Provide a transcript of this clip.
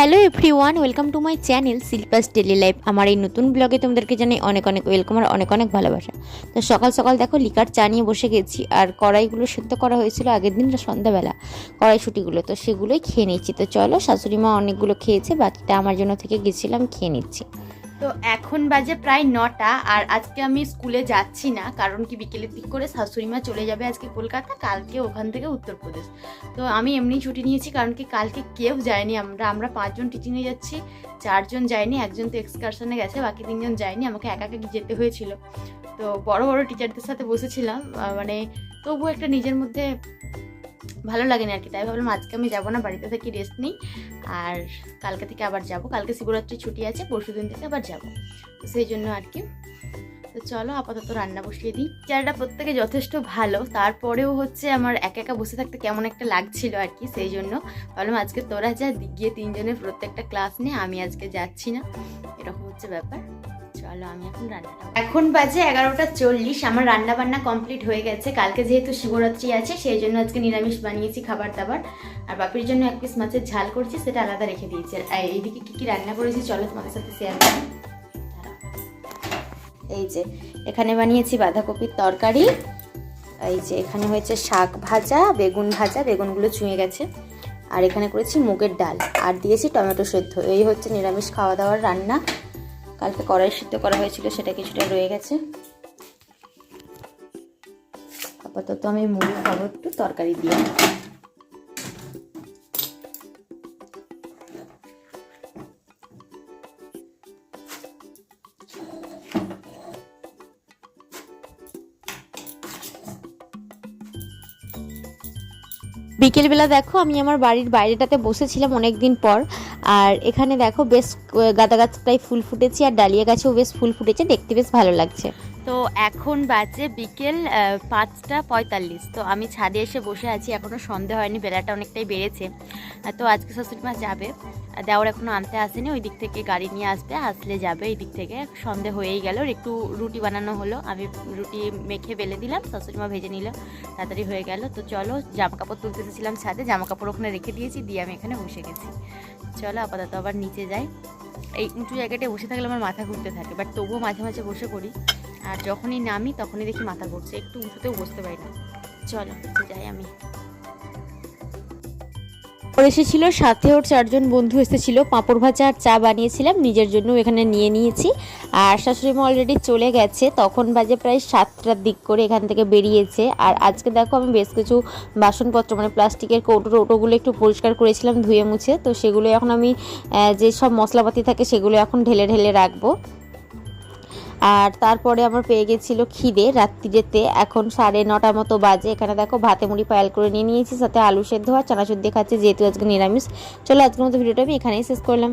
Hello everyone welcome to my channel Shilpa's daily life. আমার এই নতুন ব্লগে তোমাদেরকে জানাই অনেক অনেক ওয়েলকাম আর অনেক অনেক ভালোবাসা। তো সকাল সকাল দেখো লিকার চা নিয়ে বসে গেছি আর কড়াইগুলো সেদ্ধ করা হয়েছিল আগের দিন সন্ধ্যাবেলা, কড়াইশুটিগুলো। তো সেগুলোই খেয়ে নিচ্ছি তো চলো শাশুড়ি মা অনেকগুলো খেয়েছে, বাকিটা আমার জন্য থেকে গেছিলাম, খেয়ে নিচ্ছি। তো এখন বাজে প্রায় নটা, আর আজকে আমি স্কুলে যাচ্ছি না, কারণ কি বিকেলের দিক করে শাশুড়িমা চলে যাবে আজকে কলকাতা, কালকে ওখান থেকে উত্তরপ্রদেশ। তো আমি এমনি ছুটি নিয়েছি, কারণ কি কালকে কেউ যায়নি, আমরা আমরা পাঁচজন টিচিংয়ে যাচ্ছি, চারজন যায়নি, একজন তো এক্সকারশনে গেছে, বাকি তিনজন যায়নি, আমাকে একা একা যেতে হয়েছিল। তো বড় বড় টিচারদের সাথে বসেছিলাম মানে তবু একটা নিজের মধ্যে ভালো লাগে না আর কি, তাই ভাবলাম আজকে আমি যাব না, বাড়িতে থেকে রেস্ট নিই। আর কালকে থেকে আবার যাব, কালকে শিবরাত্রি ছুটি আছে, পরশু দিন থেকে আবার যাব। তো সেই জন্য আর কি। তো চলো আপাতত রান্না বসিয়ে দিই। চেয়ারটা প্রত্যেকে যথেষ্ট ভালো, তারপরেও হচ্ছে আমার একা একা বসে থাকতে কেমন একটা লাগছিল আর কি, সেই জন্য ভাবলাম আজকে তোরা যা, গিয়ে তিনজনের প্রত্যেকটা ক্লাস নিয়ে আমি আজকে যাচ্ছি না। এরকম হচ্ছে ব্যাপার। চলো, আমি এখন রান্না এখন বাজে এগারোটা চল্লিশ, আমার রান্না বান্না কমপ্লিট হয়ে গেছে। কালকে যেহেতু শিবরাত্রি আছে, সেই জন্য আজকে নিরামিষ বানিয়েছি খাবার দাবার আর বাপির জন্য এক পিস মাছের ঝাল করছি, সেটা আলাদা রেখে দিয়েছি। আর এইদিকে কী কী রান্না করেছি, চলো তোমাদের সাথে শেয়ার করি। এই যে, এখানে বানিয়েছি বাঁধাকপির তরকারি। এই যে, এখানে হয়েছে শাক ভাজা, বেগুন ভাজা, বেগুনগুলো চুঁয়ে গেছে। আর এখানে করেছি মুগের ডাল। আর দিয়েছি টমেটো সেদ্ধ। এই হচ্ছে নিরামিষ খাওয়া দাওয়ার রান্না। কালকে কড়াই সিদ্ধ করা হয়েছিল, সেটা কিছুটা রয়ে গেছে। আপাতত আমি মুড়ি খাব, একটু তরকারি দিয়ে। বিকেলবেলা দেখো, আমি আমার বাড়ির বাইরেটাতে বসেছিলাম অনেক দিন পর। আর এখানে দেখো বেশ গাঁদা গাছটাই ফুল ফুটেছে, আর ডালিয়া গাছেও বেশ ফুল ফুটেছে, দেখতে বেশ ভালো লাগছে। তো এখন বাজে বিকেল পাঁচটা পঁয়তাল্লিশ। তো আমি ছাদে এসে বসে আছি এখনও সন্ধে হয়নি, বেলাটা অনেকটাই বেড়েছে। তো আজকে শাশুড়ি মা যাবে। দেওয়ার এখনও আনতে আসেনি ওই দিক থেকে গাড়ি নিয়ে আসবে, আসলে যাবে এই দিক থেকে। সন্ধে হয়েই গেল একটু রুটি বানানো হলো। আমি রুটি মেখে বেলে দিলাম শাশুড়ি মা ভেজে নিল, তাড়াতাড়ি হয়ে গেল। তো চলো জামা কাপড় তুলতে এসেছিলাম ছাদে জামা কাপড় ওখানে রেখে দিয়েছি, দিয়ে আমি এখানে বসে গেছি। চলো আপাতত আবার নিচে যাই। এই উঁচু জায়গাটায় বসে থাকলে আমার মাথা ঘুরতে থাকে, বাট তবুও মাঝে মাঝে বসে পড়ি। আর যখনই নামি তখনই দেখি মাথা ঘুরছে, একটু উঁচুতেও বসতে পারি না। চলো যাই আমি। এসেছিল, সাথে ওর চারজন বন্ধু এসেছিল, পাঁপড় ভাজা আর চা বানিয়েছিলাম, নিজের জন্য এখানে নিয়ে নিয়েছি। আর শাশুড়ি মা অলরেডি চলে গেছে, তখন বাজে প্রায় সাতটার দিক করে এখান থেকে বেরিয়েছে। আর আজকে দেখো আমি বেশ কিছু বাসনপত্র মানে প্লাস্টিকের কৌটো টৌটোগুলো একটু পরিষ্কার করেছিলাম ধুয়ে মুছে, তো সেগুলো এখন আমি যে সব মশলাপাতি থাকে সেগুলো এখন ঢেলে ঢেলে রাখব। আর তারপরে আমার পেয়ে গেছিল খিদে, রাত্রিরেতে। এখন সাড়ে নটার মতো বাজে। এখানে দেখো ভাতে মুড়ি পায়াল করে নিয়ে নিয়েছি, সাথে আলু সেদ্ধ আর চানাচুর দিয়ে খাচ্ছি, যেহেতু আজকে নিরামিষ। চলো আজকের মতো ভিডিওটা আমি এখানেই শেষ করলাম।